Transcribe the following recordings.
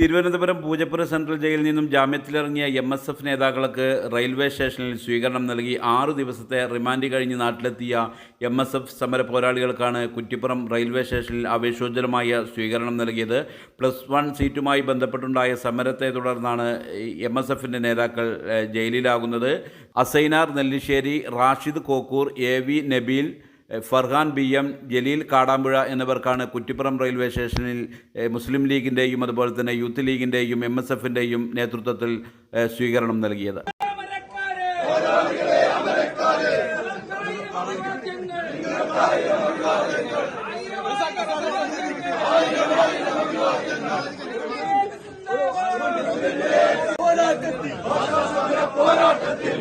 Thiruvananthapuram Poojappura central ജയിലിൽ നിന്നും ജാമ്യത്തിലിറങ്ങിയ എം എസ് എഫ് നേതാക്കൾക്ക് റെയിൽവേ സ്റ്റേഷനിൽ സ്വീകരണം നൽകി ആറു ദിവസത്തെ റിമാൻഡ് കഴിഞ്ഞ് നാട്ടിലെത്തിയ എം എസ് എഫ് സമര പോരാളികൾക്കാണ് കുറ്റിപ്പുറം റെയിൽവേ സ്റ്റേഷനിൽ ആവേശോജ്വലമായ സ്വീകരണം നൽകിയത്. പ്ലസ് വൺ സീറ്റുമായി ബന്ധപ്പെട്ടുണ്ടായ സമരത്തെ തുടർന്നാണ് എം എസ് എഫിന്റെ നേതാക്കൾ ജയിലിലാകുന്നത്. Asainar Nellissery Rashid Kokkur A V Nabeel Farhan B M Jaleel Kadampuzha എന്നിവർക്കാണ് കുറ്റിപ്പുറം റെയിൽവേ സ്റ്റേഷനിൽ മുസ്ലിം ലീഗിന്റെയും അതുപോലെ തന്നെ യൂത്ത് ലീഗിന്റെയും എം എസ് എഫിന്റെയും നേതൃത്വത്തിൽ സ്വീകരണം നൽകിയത്.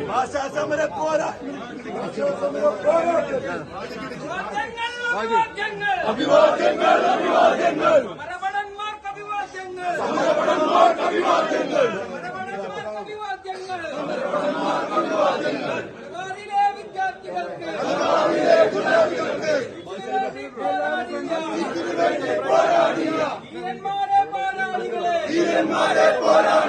ഭാഷാ സമര പോരാട്ടത്തിൽ അഭിവാദ്യങ്ങൾ. അഭിവാദ്യങ്ങൾ. മരമണന്മാർക്ക് അഭിവാദ്യങ്ങൾ. വിദ്യാർത്ഥികൾക്ക് ധീരന്മാരെ പോരാളികളെ ധീരന്മാരെ പോരാളികളെ